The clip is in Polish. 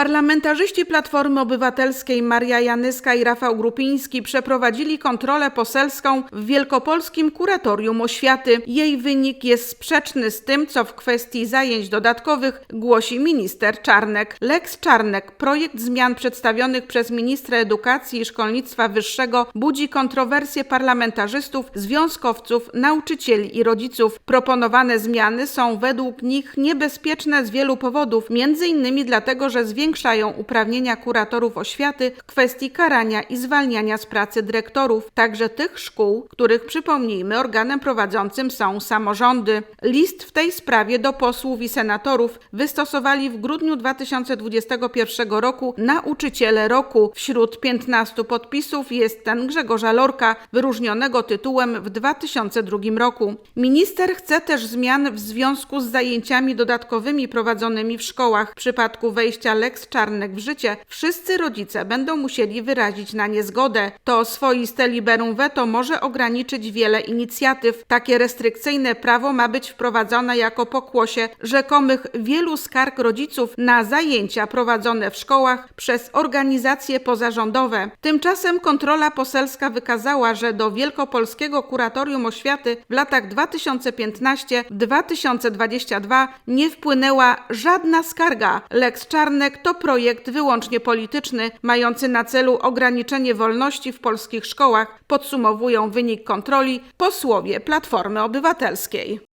Parlamentarzyści Platformy Obywatelskiej Maria Janyska i Rafał Grupiński przeprowadzili kontrolę poselską w Wielkopolskim Kuratorium Oświaty. Jej wynik jest sprzeczny z tym, co w kwestii zajęć dodatkowych głosi minister Czarnek. Lex Czarnek, projekt zmian przedstawionych przez ministra edukacji i szkolnictwa wyższego budzi kontrowersje parlamentarzystów, związkowców, nauczycieli i rodziców. Proponowane zmiany są według nich niebezpieczne z wielu powodów, innymi dlatego, że zwiększają uprawnienia kuratorów oświaty w kwestii karania i zwalniania z pracy dyrektorów, także tych szkół, których przypomnijmy organem prowadzącym są samorządy. List w tej sprawie do posłów i senatorów wystosowali w grudniu 2021 roku nauczyciele roku. Wśród 15 podpisów jest ten Grzegorza Lorka, wyróżnionego tytułem w 2002 roku. Minister chce też zmian w związku z zajęciami dodatkowymi prowadzonymi w szkołach. W przypadku wejścia Lex Czarnek w życie wszyscy rodzice będą musieli wyrazić na nie zgodę. To swoiste liberum veto może ograniczyć wiele inicjatyw. Takie restrykcyjne prawo ma być wprowadzone jako pokłosie rzekomych wielu skarg rodziców na zajęcia prowadzone w szkołach przez organizacje pozarządowe. Tymczasem kontrola poselska wykazała, że do Wielkopolskiego Kuratorium Oświaty w latach 2015-2022 nie wpłynęła żadna skarga. Lex Czarnek to projekt wyłącznie polityczny, mający na celu ograniczenie wolności w polskich szkołach, podsumowują wynik kontroli posłowie Platformy Obywatelskiej.